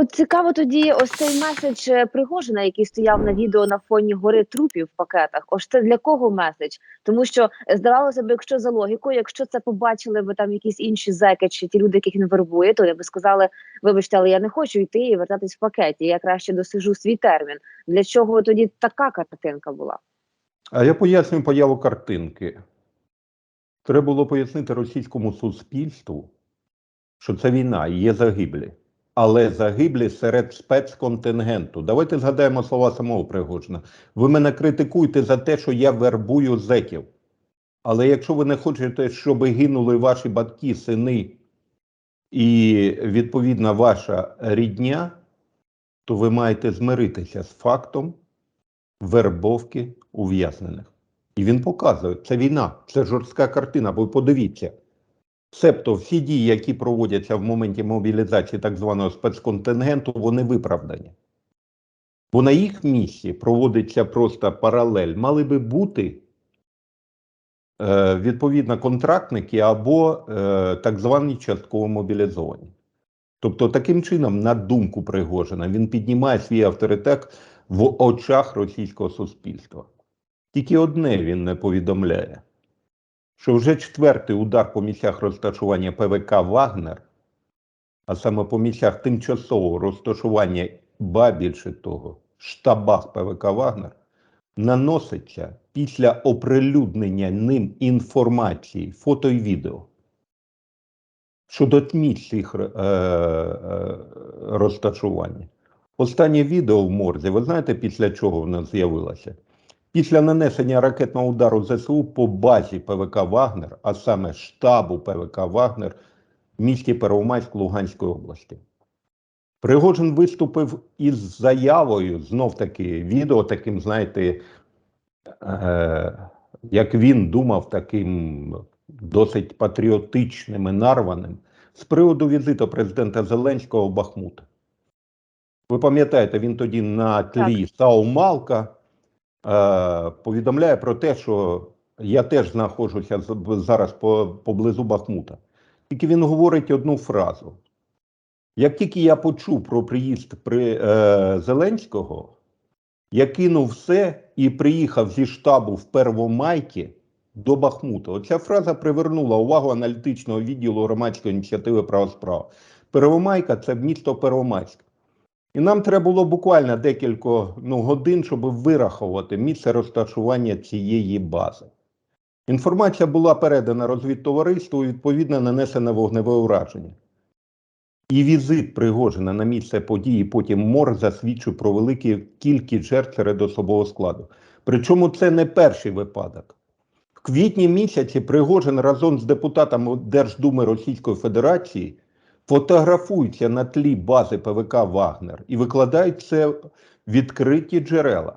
От цікаво тоді ось цей меседж е, Пригожина, який стояв на відео на фоні гори трупів в пакетах. Ось це для кого меседж? Тому що е, здавалося б, якщо за логікою, якщо це побачили би там якісь інші зеки чи ті люди, яких він вербує, то я би сказали, вибачте, але я не хочу йти і вертатись в пакеті. Я краще досижу свій термін. Для чого тоді така картинка була? А я пояснюю появу картинки. Треба було пояснити російському суспільству, що це війна і є загиблі. Але загиблі серед спецконтингенту. Давайте згадаємо слова самого Пригожина. Ви мене критикуєте за те, що я вербую зеків. Але якщо ви не хочете, щоб гинули ваші батьки, сини і відповідно ваша рідня, то ви маєте змиритися з фактом вербовки ув'язнених. І він показує, це війна, це жорстка картина, бо подивіться. Себто всі дії, які проводяться в моменті мобілізації так званого спецконтингенту, вони виправдані. Бо на їх місці проводиться просто паралель. Мали би бути е, відповідно контрактники або е, так звані частково мобілізовані. Тобто, таким чином, на думку Пригожина, він піднімає свій авторитет в очах російського суспільства. Тільки одне він не повідомляє, що вже четвертий удар по місцях розташування ПВК Вагнер, а саме по місцях тимчасового розташування, ба більше того, штабах ПВК Вагнер, наноситься після оприлюднення ним інформації, фото і відео щодо місць їх е, е, розташування. Останнє відео в морзі, ви знаєте, після чого воно з'явилося? Після нанесення ракетного удару ЗСУ по базі ПВК Вагнер, а саме штабу ПВК Вагнер в місті Первомайськ Луганської області. Пригожин виступив із заявою, знов таки відео, таким, знаєте, е, як він думав, таким досить патріотичним і нарваним, з приводу візиту президента Зеленського в Бахмут. Ви пам'ятаєте, він тоді на тлі Саумалка повідомляє про те, що я теж знаходжуся зараз поблизу Бахмута. Тільки він говорить одну фразу. Як тільки я почув про приїзд при, е, Зеленського, я кинув все і приїхав зі штабу в Первомайки до Бахмута. Оця фраза привернула увагу аналітичного відділу громадської ініціативи права справа. Первомайка це місто Первомайськ. І нам треба було буквально декілька ну, годин, щоб вирахувати місце розташування цієї бази. Інформація була передана розвідтовариству і відповідно нанесене вогневе ураження. І візит Пригожина на місце події, потім мор засвідчив про велику кількість жертв серед особового складу. Причому це не перший випадок. В квітні місяці Пригожин разом з депутатами Держдуми Російської Федерації фотографуються на тлі бази ПВК Вагнер і викладають це відкриті джерела.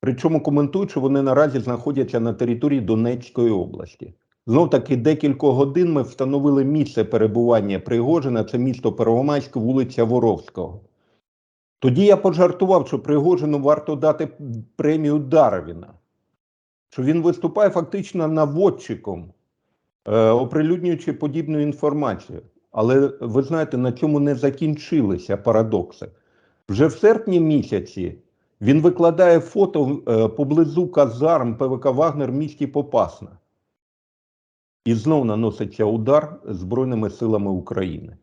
Причому коментують, що вони наразі знаходяться на території Донецької області. Знов таки декілька годин ми встановили місце перебування Пригожина, це місто Первомайськ, вулиця Воровського. Тоді я пожартував, що Пригожину варто дати премію Дарвіна, що він виступає фактично наводчиком, е, оприлюднюючи подібну інформацію. Але ви знаєте, на цьому не закінчилися парадокси. Вже в серпні місяці він викладає фото е, поблизу казарм ПВК Вагнер в місті Попасна. І знов наноситься удар Збройними силами України.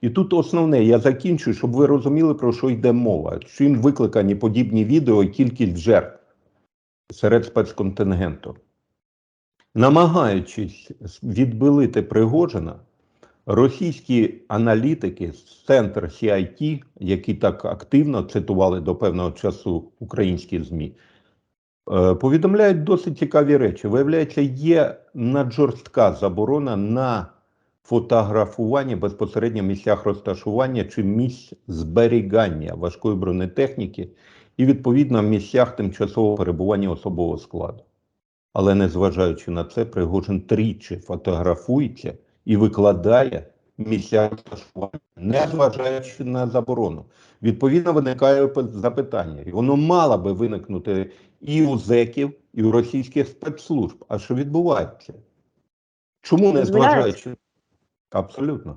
І тут основне, я закінчу, щоб ви розуміли, про що йде мова. Чим викликані подібні відео і кількість жертв серед спецконтингенту. Намагаючись відбилити Пригожина, російські аналітики з центр CIT, які так активно цитували до певного часу українські ЗМІ, е, повідомляють досить цікаві речі. Виявляється, є наджорстка заборона на фотографування безпосередньо в місцях розташування чи місць зберігання важкої бронетехніки і відповідно в місцях тимчасового перебування особового складу. Але незважаючи на це, Пригожин тричі фотографується і викладає місця розташування, незважаючи на заборону. Відповідно, виникає запитання, і воно мало би виникнути і у зеків, і у російських спецслужб. А що відбувається? Чому Дозволяється? незважаючи? Абсолютно.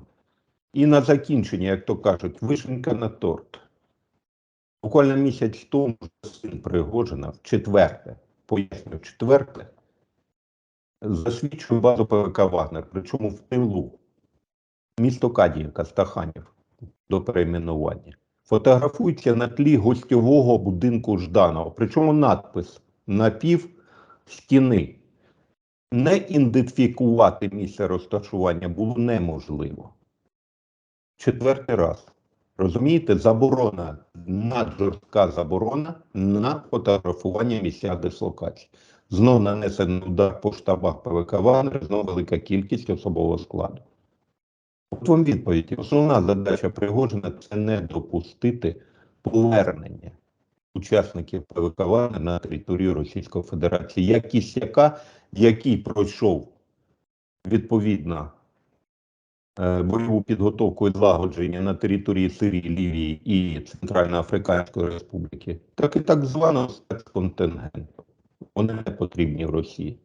І на закінчення, як то кажуть, вишенька на торт. Буквально місяць тому син Пригожина в четверте, поясню, в четверте, засвідчує базу ПВК Вагнер, причому в тилу. Місто Кадіївка, Стаханів до перейменування. Фотографується на тлі гостьового будинку Жданова. Причому надпис напів стіни. Не ідентифікувати місце розташування було неможливо. Четвертий раз. Розумієте, заборона, наджорстка заборона на фотографування місця дислокації. Знов нанесений удар по штабах ПВК Вагнер, знов велика кількість особового складу. От вам відповідь. Основна задача Пригожина це не допустити повернення учасників ПВК Вагнер на територію Російської Федерації, як Кісяка, який пройшов відповідно бойову підготовку і злагодження на території Сирії, Лівії і Центральноафриканської Республіки, так і так званого спецконтингенту. Вони не потрібні в Росії.